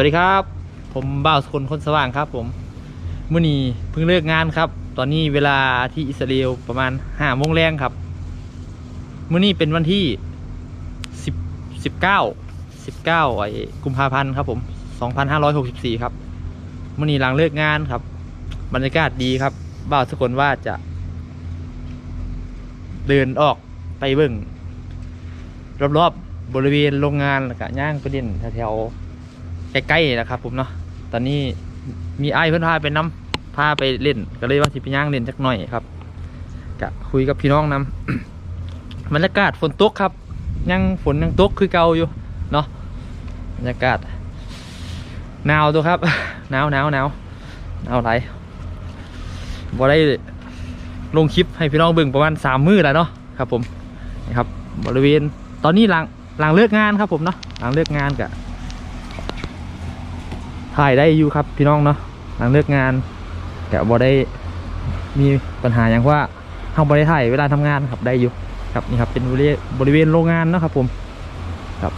สวัสดีครับ ผมบ่าวสกลคนสว่างครับ ผมมื่อนี้เพิ่งเลิกงานครับ ตอนนี้เวลาที่อิสราเอลประมาณห้าโมงแรงครับมื่อนี้เป็นวันที่สิบสิบเก้าสิบเก้าไอ้กุมภาพันธ์ครับ ผมสองพันห้าร้อยหกสิบสี่ครับมื่อนี้หลังเลิกงานครับ บรรยากาศดีครับบ่าวสกลว่าจะ เดินออกไปเบิ่งรอบๆบริเวณโรงงานแล้วก็ย่างไปเด่นแถวๆ ใกล้ๆนะครับผมเนาะตอนนี้มีไอ้เพื่อนพาไปน้ำพาไปเล่นก็เลยว่าสิไปย่างเล่นจักหน่อยครับกะคุยกับพี่น้องน้ำบรรยากาศฝนตกครับ ยังฝนยังตกคือเก่าอยู่เนาะบรรยากาศหนาวตัวครับหนาวหนาวหนาวหนาวไรบ่ได้ลงคลิปให้พี่น้องเบิ่งประมาณสามมื้อแล้วเนาะครับผมนี่ครับบริเวณตอนนี้หลังหลังเลิกงานครับผมเนาะหลังเลิกงานกะ ถ่ายได้อยู่ครับพี่น้องเนาะหลังเลิกงานแต่บ่ได้มีปัญหาอย่างว่าเฮาบ่ได้ถ่ายเวลาทำงานครับได้อยู่ครับนี่ครับเป็นบริเวณโรงงานนะครับผมครับ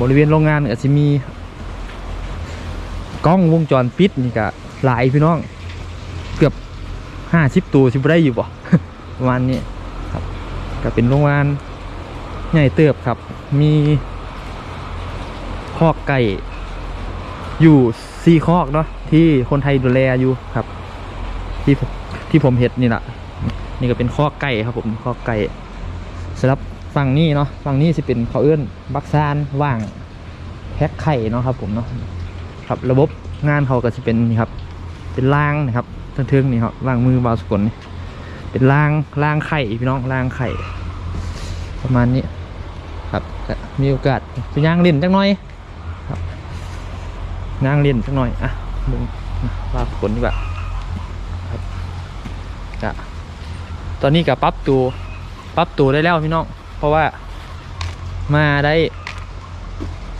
บริเวณโรงงานก็จะมีกล้องวงจรปิดนี่ก็หลายพี่น้องเกือบห้าสิบตัวสิบได้อยู่บ่ประมาณนี้ครับก็เป็นโรงงานใหญ่เติบครับ มีคอกไก่ อยู่ซีคอกเนาะที่คนไทยดูแลอยู่ครับ ที่ผมที่ผมเห็ดนี่แหละนี่ก็เป็นคอกไก่ครับผมคอกไก่สำหรับฝั่งนี้เนาะฝั่งนี้จะเป็นเขาเอื้อนบักซานว่างแพ็คไข่เนาะครับผมเนาะครับระบบงานเขาก็จะเป็นนี่ครับ เป็นรางนะครับเทิงๆนี่ครับล่างมือบาสกุลนี่เป็นรางรางไข่พี่น้องรางไข่ ประมาณนี้ครับมีโอกาสไปย่างเล่นจักหน่อย นั่งเล่นสักหน่อย อะมึงว่าผลดีกว่าครับกะตอนนี้กับปรับตัวปรับตัวได้แล้วพี่น้อง เพราะว่ามาได้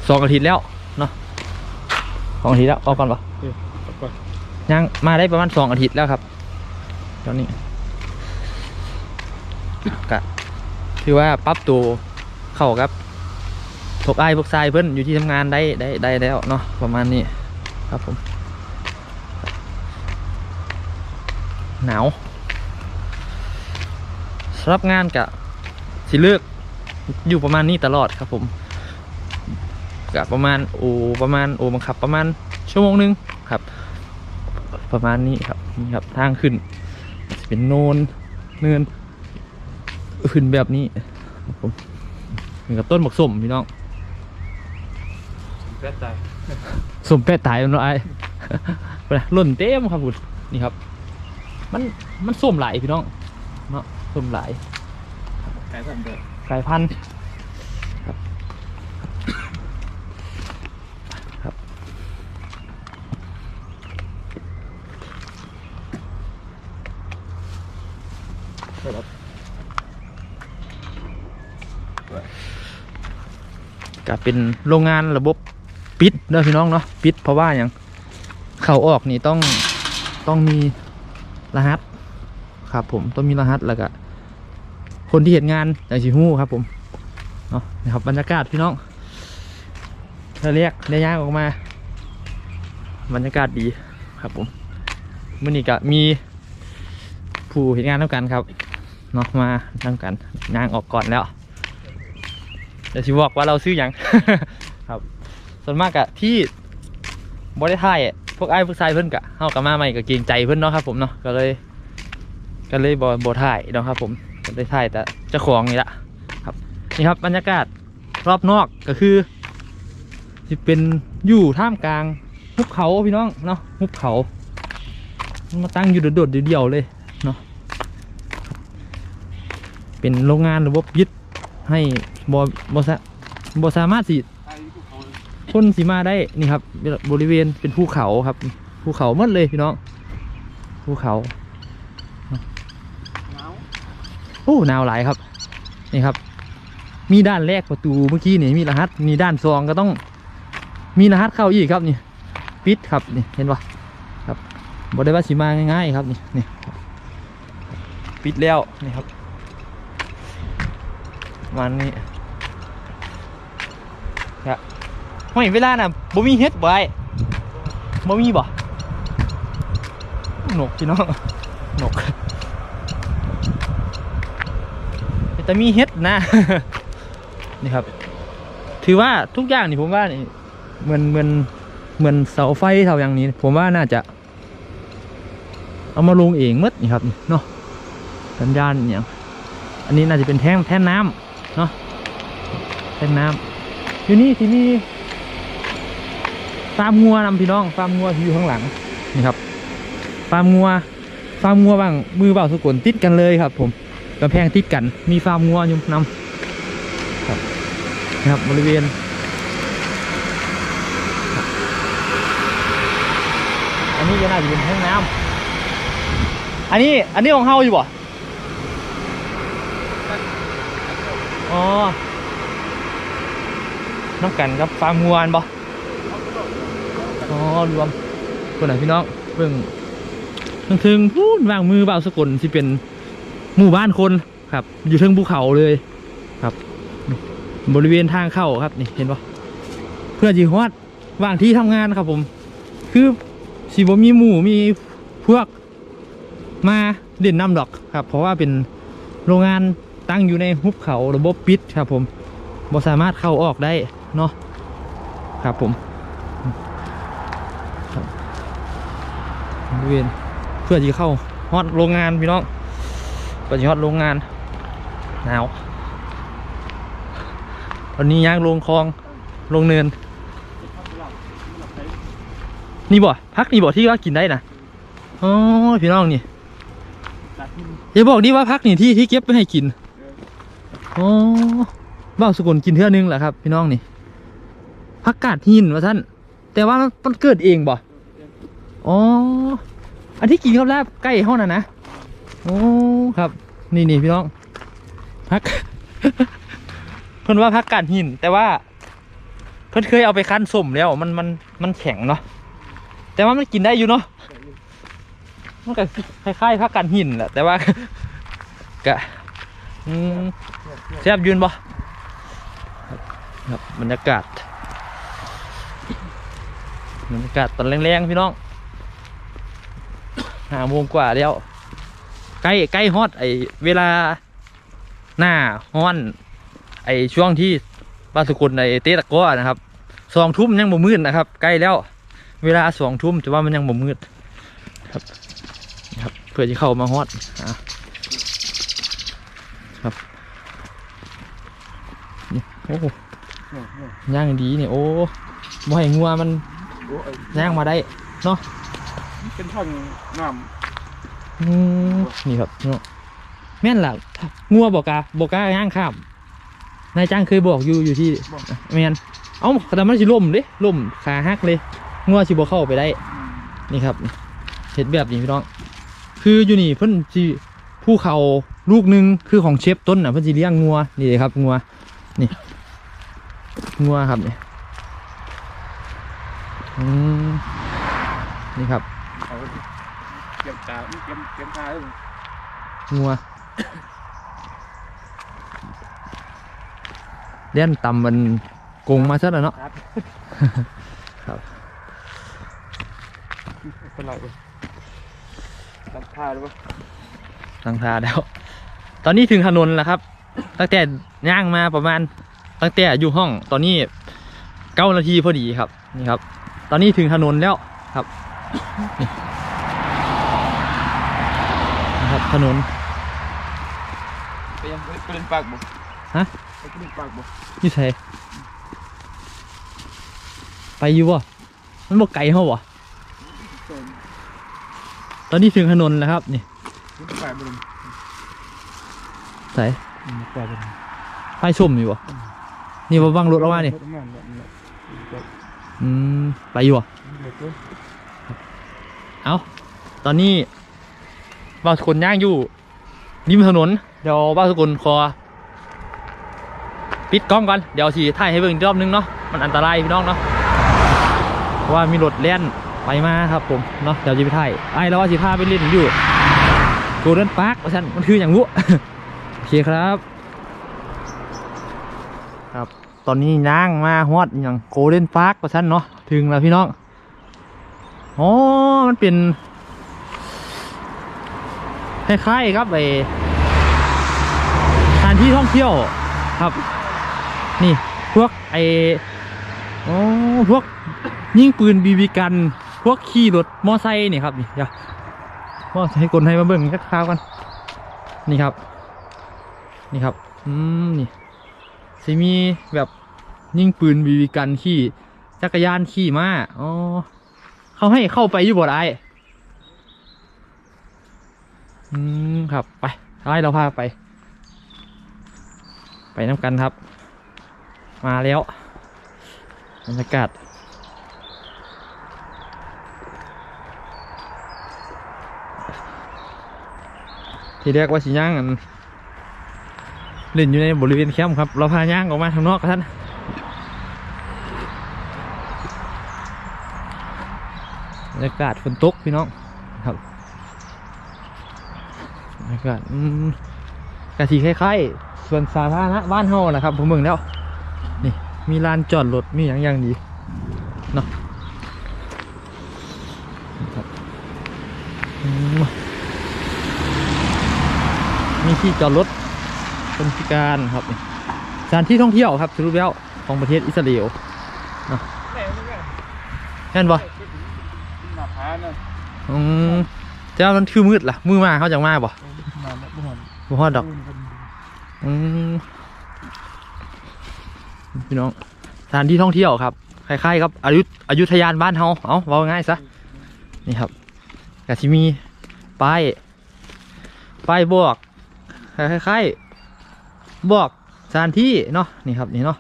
สองอาทิตย์แล้วเนาะสองอาทิตย์แล้วออกก่อนปะยังมาได้ประมาณสองอาทิตย์แล้วครับ ตอนนี้กะถือว่าปรับตัวเข้ากับ พวกไอ้พวกทรายเพื่อนอยู่ที่ทำงานได้ได้ได้แล้วเนาะประมาณนี้ครับผม หนาวสำหรับงานกะสิเลือกอยู่ประมาณนี้ตลอดครับผมกะประมาณโอประมาณโอบังคับประมาณชั่วโมงหนึงครับ ประมาณนี้ครับนี่ครับทางขึ้นเป็นโนนเนินขึ้นแบบนี้ครับผมเหมือนกับต้นหมกส้มพี่น้อง แป๊ดใจสมแปดตายมันเนาะไอ้ไปนะหล่นเต็มครับคุณนี่ครับ มันมันส้มหลายพี่น้องเนาะส้มหลายไก่ผมเด็ดสายพันธุ์ครับครับก็เป็นโรงงานระบบ ปิดเด้อพี่น้องเนาะปิดเพราะว่าอย่างเข้าออกนี่ต้องต้องมีรหัสครับผมต้องมีรหัสแล้วก็คนที่เห็นงานอย่างชิฮู้ครับผมเนาะนะครับบรรยากาศพี่น้องถ้าเรียกเรียกย่างออกมา บรรยากาศดีครับผมมื่อนี้ก็มีผู้เห็นงานทำกันครับเนาะมาทำกันย่างออกก่อนแล้วเดี๋ยวชิบอกว่าเราซื้อหยังครับ ส่วนมากอะที่บริไทยอะพวกไอ้พวกชายเพิ่อนกะเฮากะมาใหม่ก็เกรงใจเพิ่อนเนาะครับผมเนาะก็เลยก็เลยบ่บ่ถ่ายเนาะครับ ผมก็ได้ถ่ายแต่เจ้าของนี่ละครับนี่ครับบรรยากาศรอบนอกก็คือจะเป็นอยู่ท่ามกลางหุบเขาพี่น้องเนาะหุบเขา มาตั้งอยู่โดดๆเดียวๆเลยเนาะเป็นโรงงานระบบยึดให้บอบสะบสามารถสิ คนสีมาได้นี่ครับบริเวณเป็นภูเขาครับภูเขาหมดเลยพี่น้องภูเขาโอ้หนาวหลายครับนี่ครับ มีด้านแรกประตูเมื่อกี้นี่มีรหัสมีด้านซองก็ต้อง มีรหัสเข้าอีกครับนี่ปิดครับนี่เห็นปะครับบได้ว่าสีมาง่ายๆครับนี่นี่ปิดแล้วนี่ครับมันนี้ ครับไม่เวลาน่ะบ่มีเฮ็ดบ่ไอ้บ่มีบ่หนกพี่น้องหนกแต่มีเฮ็ดนะนี่ครับ ถือว่าทุกอย่างนี่ผมว่านี่เหมือนเหมือนเหมือนเสาไฟเสาอย่างนี้ ผมว่าน่าจะ เอามาลงเองมดนี่ครับเนาะสัญญาณอย่างอันนี้น่าจะเป็นแท่งแท่นน้ำเนาะแท่นน้ำอยู่นี่ที่นี่ ฟาร์มงัวนำพี่น้องฟาร์มงัวที่อยู่ข้างหลังนี่ครับฟาร์มงัวฟาร์มงัวบางมือเบาสกุลติดกันเลยครับ ผมกำแพงติดกันมีฟาร์มงัวยู่นำครับนะครับบริเวณอันนี้ก็น่าจะเป็นห้องน้ำอันนี้อันนี้ของเฮาอยู่บ่อ๋อน้ำกันครับฟาร์มงวนบ่ อ๋อรวมคนไหนพี่น้องเบิ่งถึงถึงพูดวางมือเบาสกุลที่เป็นหมู่บ้านคนครับ อยู่เทิงภูเขาเลยครับ บริเวณทางเข้าครับนี่เห็นปะเพื่อจีฮอดวางที่ทำงานครับผม คือสิบมีหมู่มีพวกมาเด่นนำดอกครับ เพราะว่าเป็นโรงงานตั้งอยู่ในหุบเขาระบบปิดครับผมบ่สามารถเข้าออกได้เนาะครับผมครับบริ เวณเพื่อจะเข้าฮอดโรงงานพี่น้องเพื่อจะฮอดโรงงานหนาวตอนนี้ย่างลงคลองลงเนิน นี่บ่พักนี่บ่ที่ว่ากินได้นะอ๋อพี่น้องนี่อย่าบอกดิว่าพักนี่ที่ที่เก็บไว้ให้กินอ๋อบ้าสกุลกินเท่านึงแหละครับ พี่น้องนี่พักกาดหินว่าท่านแต่ว่ามันมันเกิดเองบ่ อ๋อ อันที่กินครับแล้วใกล้ห้องน่ะนะโอ้ครับ นี่นี่พี่น้องพักเพิ่นว่าพักกาดหิน แต่ว่าเพิ่นเคยเอาไปคั้นส้มแล้วมันมันมันแข็งเนาะแต่ว่ามันกินได้อยู่เนาะมันก็คล้ายๆพักกันหินแหละแต่ว่ากะแซบยืนบ่ครับบรรยากาศบรรยากาศตอนแรงๆพี่น้อง ห้าโมงกว่าแล้ว ใกล้ใกล้ฮอดไอเวลาหน้าฮ้อน ไอช่วงที่บาสกุลไอเตะตะก้อนะครับสองทุ่มยังบ่มืดนะครับ ใกล้แล้ว เวลาสองทุ่มแต่ว่ามันยังบ่มืดครับครับ เพื่อจะเข้ามาฮอดอะครับนี่โอ้ย่างดีเนี่ยโอ้บ่ให้งัวมันย่างมาได้เนาะ เป็นท่อนน้อืมนี่ครับเนาะแม่นล่ะงัวบอกกาบอกกาย่างข้ามนายจ้างเคยบอกอยู่อยู่ที่แม่นเอ้าแต่มันสิล่มเด้ล่มขาหักเลยงัวสิบ่เข้าไปได้ำนี่ครับเห็ดแบบนี้พี่น้อง คืออยู่นี่เพิ่นจีภูเขาลูกหนึ่งคือของเชฟต้นน่ะเพิ่นจีเลี้ยงงัวนี่เลยครับงัวนี่งัวครับนี่อืมนี่ครับ เอาเก็บตาเก็บเก็บตาเลยงัวเลี้ยนตำมันกงมาซะแล้วเนาะ ครับเป็นไรเว้ยตัดผ้าหรือเปล่าตั้งท่าแล้ว ตอนนี้ถึงถนนแล้วครับ ตั้งแต่ย่างมาประมาณ ตั้งแต่อยู่ห้อง ตอนนี้เก้านาทีพอดีครับ นี่ครับ ตอนนี้ถึงถนนแล้วครับนี่นะ ครับถนนไปยังไปเล่นปากบ่ฮะไปเล่นปากบ่นี่ใช่ไปอยู่บ่มันบอกไกลเขาบ่เติมตอนนี้ถึงถนนแล้วครับนี่เล่นปากบ่ลงใส่อืมปากบ่ลงไฟส้มอยู่บ่นี่ว่าบังรถออกมานี่รถออกมาเนี่ยเนี่ยเนี่ยอืมไปอยู่บ่เดี๋ยวเดี๋ยวเอาตอนนี้ บ้านสกุลย่างอยู่ริมถนน เดี๋ยวบ้านสกุลขอปิดกล้องก่อนเดี๋ยวสีถ่ายให้เบิ่งอีกรอบนึงเนาะมันอันตรายพี่น้องเนาะว่ามีรถเล่นไปมาครับผมเนาะเดี๋ยวจะไปถ่ายไอ้แล้วว่าสีพาไปเล่นอยู่โกลเด้นพาร์คว่าฉันมันคืออย่างงูโอเคครับ ครับตอนนี้ย่างมาฮอดอย่างโกลเด้นพาร์คว่าฉันเนาะถึงแล้วพี่น้องอ๋อมันเป็น คล้ายๆครับไอสถานที่ท่องเที่ยวครับ นี่พวกไออ๋อพวกยิงปืนบีบีกัน พวกขี่รถมอไซค์นี่ครับนี่เดี๋ยวมอให้คนให้มาเบิ่งสักคราวกันนี่ครับ นี่ครับอืมนี่สิมีแบบยิงปืนบีบีกันขี่จักรยานขี่มาอ๋อเขาให้เข้าไปอยู่บ่ได้ อืมครับไปให้เราพาไป ไปน้ำกันครับ มาแล้วบรรยากาศที่เรียกว่าสิย่างกันเล่นอยู่ในบริเวณแคมป์ครับ เราพาย่างออกมาทางนอกกันท่านบรรยากาศฝนตกพี่น้องครับบรรยา กาศอืมกะสีคล้ายๆส่วนสาธารณะบ้านเฮานะครับ ผมเบิ่งแล้วนี่มีลานจอดรถมีอย่างอย่างดีเนาะมีที่จอดรถคนพิการครับสถานที่ท่องเที่ยวครับสรุปแล้วของประเทศอิสราเอลแม่ไม่แม่น่นบ่หน้าผาน่ะอืมเจ้ามันคือมืดล่ะ มือมาเขาจังมาบ่มาแล้ว บ่หอนบ่ฮอดดอกอืมพี่น้องสถานที่ท่องเที่ยวครับคล้ายๆครับอยุธอยุธยานบ้านเฮาเอาเว้าง่ายซะนี่ครับกะสิมีป้ายป้ายบอกคล้ายๆบอกสถานที่เนาะนี่ครับนี่เนาะ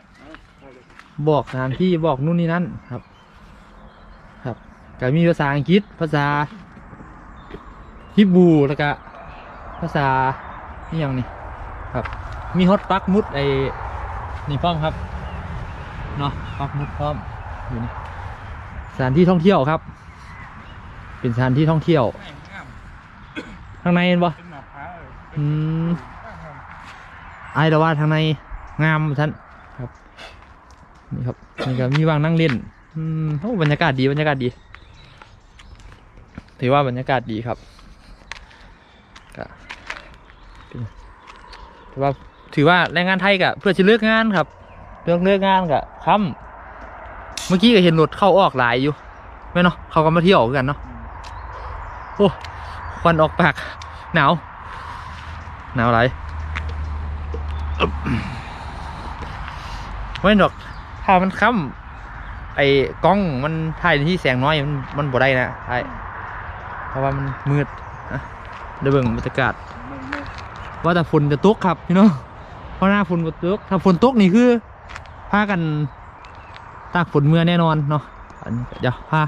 บอกสถานที่บอกนู่นนี่นั่นครับ ครับก็มีภาษาอังกฤษภาษาฮิบรูแล้วก็ภาษา นี่อย่างนี้ครับ มีฮอตปักมุดไอ้นี่พร้อมครับเนาะปักมุดพร้อมอยู่นี่สถานที่ท่องเที่ยวครับ เป็นสถานที่ท่องเที่ยวแม่งงามข้างในเห็นปะเป็นหน้าผาเอออืมไอ้แต่ว่าทางในงามท่านครับ นี่ครับนี่ก็มีวางนั่งเล่นอืมโอ้บรรยากาศดีบรรยากาศดี ถือว่าบรรยากาศดีครับก็เป็น ถือว่าถือว่าแรงงานไทยกะเพื่อจะเลือกงานครับ เลือกเลือกงานกะค่ำเมื่อกี้ก็เห็นรถเข้าออกหลายอยู่ไม่เนาะเขาก็มาเที่ยวกันเนาะโอ้ควันออกปากหนาวหนาวไรอึ๊บไม่ดอกถ้ามันค่ำไอ้กล้องมันถ่ายในที่แสงน้อยมันมันบ่ได้นะถ่เพราะว่ามันมืดนะเดี๋ยวเบิ่งบรรยากาศมึงเนี่ย ว่าแต่ฝนจะตกครับพี่น้องเพราะหน้าฝนก็ตกถ้าฝนตกนี่คือพากันตากฝนเมื่อแน่นอนเนาะอันนี้เดี๋ยวพา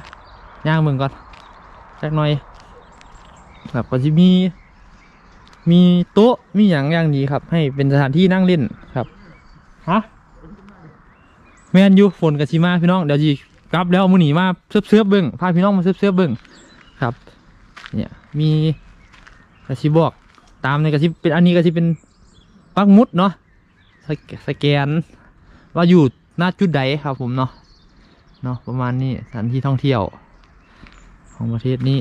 ย่างเบิ่งก่อนจักหน่อยครับก็จะมีมีโต๊ะมีอย่างอย่างดีครับ ให้เป็นสถานที่นั่งเล่นครับฮะแม่นอยู่ฝนกับชิมาพี่น้องเดี๋ยวจีกลับแล้วมือหนีมาเสื้อเสื้อเบิ้งพาพี่น้องมาเสื้อเสื้อเบิ้งครับ เนี่ยมีกระชิบอก ตามในกระชิเป็นอันนี้กระชิเป็นปักมุดเนาะสแกสแกนว่าอยู่หน้าจุดใดครับผมเนาะเนาะประมาณนี้สถานที่ท่องเที่ยว ของประเทศนี้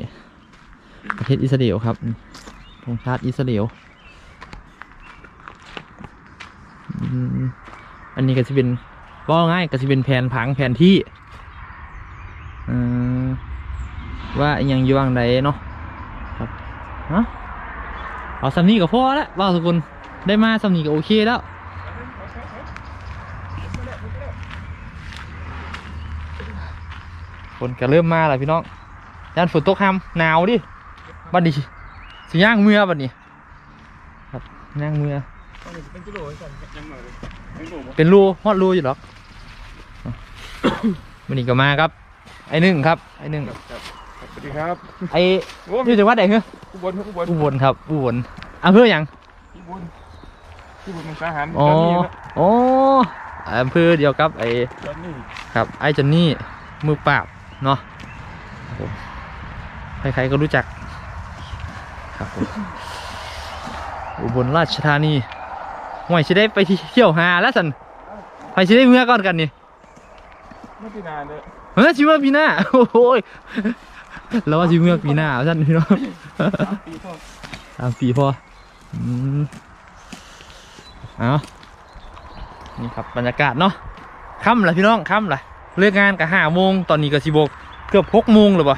ประเทศอิสราเอลครับธงชาติอิสราเอลอันนี้ก็จะเป็นก็ง่ายก็จะเป็นแผนผังแผนที่ว่าอหยังอยู่วางใดเนาะครับฮะ เอาสำนีก็พอแล้วว่าทุกคนได้มาสำนีก็โอเคแล้วฝนก็เริ่มมาแล้วพี่น้องยันฝนตกห้ำหนาวดิบัดนี้สิย่างเมื่อบัดนี้ครับย่างเมื่อเป็นกิโลไอ้สันยังเป็นรูฮอดรูอยู่หรอกวันนี้ก็มาครับ ไอ้หนึ่งครับ ไอ้หนึ่ง สวัสดีครับไอ้โอ้อยู่จังหวัดไหนเหรออุบลครับอุบลอุบลครับอุบลอำเภอหยังอุบลอุบลมันสาหารอ๋อตอนนี้นะอ๋ออำเภอเดียวกับไอ้ตอนนี้ครับไอ้จอนนี่มือปราบเนาะครับผมใครๆก็รู้จักครับผมอุบลราชธานีห่วยจะได้ไปเที่ยวหาแล้วสันไปจะได้เมื่อก่อนกันนี่ไม่กี่นานเลยเฮ้ยชิว่าพี่หน้าโอ้โหย แล้วว่าสิเมื่อปีหน้าท่านพี่น้องปีพ่อสามปีพออืมเอานี่ครับบรรยากาศเนาะค่ำละพี่น้องค่ำละเลิกงานกับห้าโมงตอนนี้ก็สิบกเกือบหกโมงเลยปะ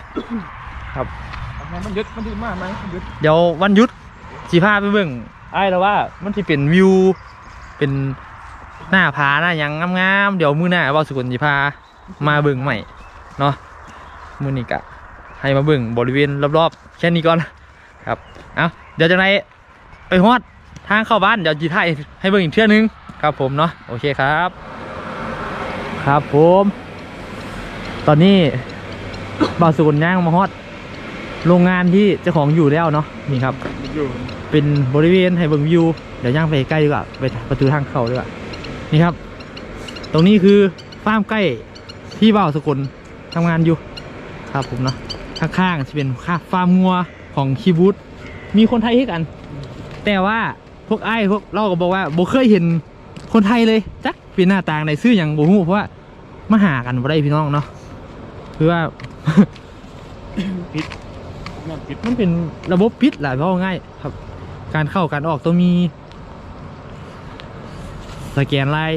มันมันยึดมันยึดมากไหมมันยึดเดี๋ยววันหยุดสีพาไปเบิ่งไอ้แล้วว่ามันที่เป็นวิวเป็นหน้าผาหน้าหยังงามๆเดี๋ยวมื้อหน้าว่าสุกลสีพามาเบิ่งใหม่เนาะมื้อนี้กะ ให้มาเบิ่งบริเวณรอบๆแค่นี้ก่อนครับเอาเดี๋ยวจะไหนไปฮอดทางเข้าบ้านเดี๋ยวจีถ่ายให้เบิ่งอีกเทื่อนึงครับผมเนาะโอเคครับ ครับผม ตอนนี้บ่าวสุกลย่างมาฮอดโรงงานที่เจ้าของอยู่แล้วเนาะนี่ครับอยู่เป็นบริเวณให้เบิ่งวิวเดี๋ยวย่างไปใกล้ดีกว่าไปประตูทางเข้าดีกว่านี่ครับ ตรงนี้คือฟาร์มใกล้ที่บ่าวสกุลทำงานอยู่ครับผมเนาะ ข้างๆจะเป็นค่าฟาร์มงัวของคีบูตมีคนไทยให้กัน แต่ว่าพวกไอ้พวกเราก็บอกว่าบ่เคยเห็นคนไทยเลยจักเป็นหน้าต่างในซื้ออย่างบ่ฮู้เพราะว่ามาหากันบ่ได้พี่น้องเนาะคือว่านั่นปิดมันเป็นระบบปิดแหละเพราะง่าย ครับ การเข้าการออกต้องมีสแกนลาย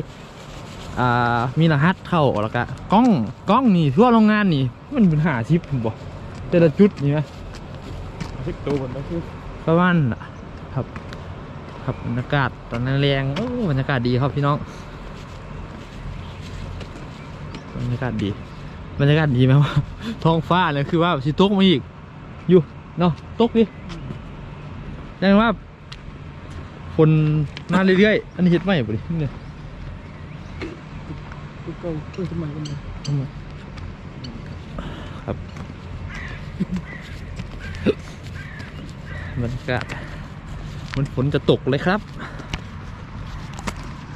มีรหัสเข้าแล้วก็กล้องกล้องนี่ทั่วโรงงานนี่ มันเป็นหาชิปผมบอก แต่ละจุดนี่ไหมทิปตัวบนก็คือประมาณน่ะครับ ครับบรรยากาศตอนนั้นแรงโอ้บรรยากาศดีครับพี่น้องบรรยากาศดี บรรยากาศดีไหมว่าท้องฟ้าเลยคือว่าสิตกมาอีก อยู่เนาะตกดิแสดงว่าฝนมาเรื่อยๆอันนี้เห็ดไหมบ่ดิเนี่ยคือเก่าคือสมัยกันเลย ครับ บรรยากาศเหมันฝนจะตกเลยครับ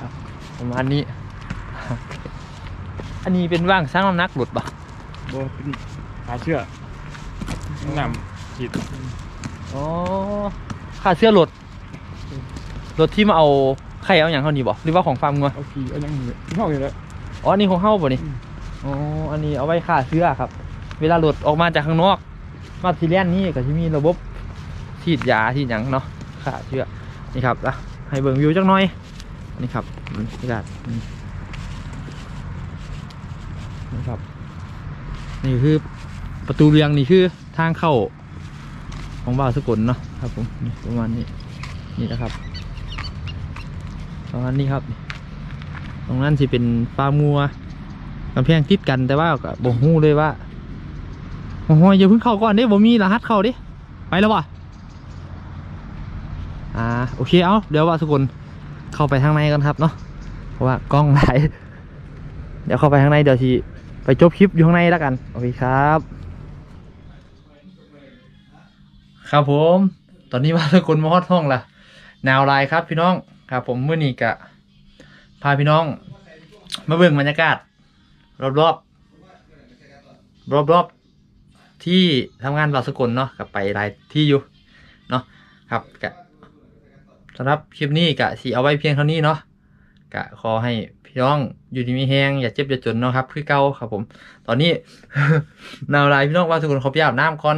ครับ ประมาณนี้ อันนี้เป็นว่างสร้างน้ำหนักหลุดปะโบเป็นขาเชื่อหนำฉีดอ๋อค่าเสื้อรถรถที่มาเอาไข่เอาอย่างเท่านี้บ่หรือว่าของฟาร์มงัวเอาขี่เอายังเหนื่อยที่ห้องอยู่แล้วอ๋ออันนี้ของเฮ้าบ่นี่อืมอ๋ออันนี้เอาไว้ค่าเสื้อครับ เวลารถออกมาจากข้างนอก มาทีเลียนนี่ก็จะมีระบบฉีดยาฉีดหยังเนาะค่าเสื้อนี่ครับอะให้เบิ่งวิวจักหน่อยนี่ครับบรรยากาศนี่ครับ นี่คือประตูเรียงนี่คือทางเข้าของบ่าวสกุลเนาะครับผมนี่ประมาณนี้นี่นะครับประมาณนี้ครับ ตรงนั้นสิเป็นฟาร์มงัวกำแพงติดกันแต่ว่าก็บ่ฮู้เลยว่า โอ้โหอย่าเพิ่งเข้าก่อนเด้บ่มีรหัสเข้าด้ไปแล้ววะอ่าโอเคเอาเดี๋ยวว่าสกุลเข้าไปทางในกันครับเนาะเพราะว่ากล้องหลายเดี๋ยวเข้าไปทางในเดี๋ยวทีไปจบคลิปอยู่ข้างในแล้วกันโอเคครับ ครับผม ตอนนี้ว่าสกุลมาฮอดห้องละแนวไลน์ครับพี่น้องครับ ผมเมื่อนี้กะพาพี่น้อง มาเบิ่งบรรยากาศ รอบรอบรอบรอบๆ ที่ทำงานบาสกลเนาะกับไปหลายที่อยู่เนาะครับกะสำหรับคลิปนี้กะสีเอาไว้เพียงเท่านี้เนาะกะขอให้พี่น้องอยู่ดีมีแหงอย่าเจ็บอย่าจนเนาะครับคือเก่าครับผม ตอนนี้นาวลน์พี่น้องบาสกุลขอไปอาบน้ำก่อน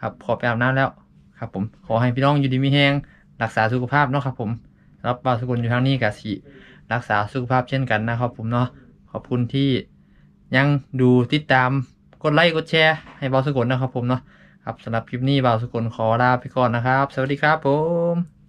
ครับขอไปอาบน้ำแล้วครับ ผมขอให้พี่น้องอยู่ดีมีแหงรักษาสุขภาพเนาะครับ ผมรับบาสกุลอยู่ทางนี้กะสีรักษาสุขภาพเช่นกันนะครับผมเนาะขอบคุณที่ยังดูติดตาม กดไลค์กดแชร์ให้เบาสกุลนะครับผมเนาะครับสำหรับคลิปนี้เบาสกุลขอลาไปก่อนนะครับ สวัสดีครับผม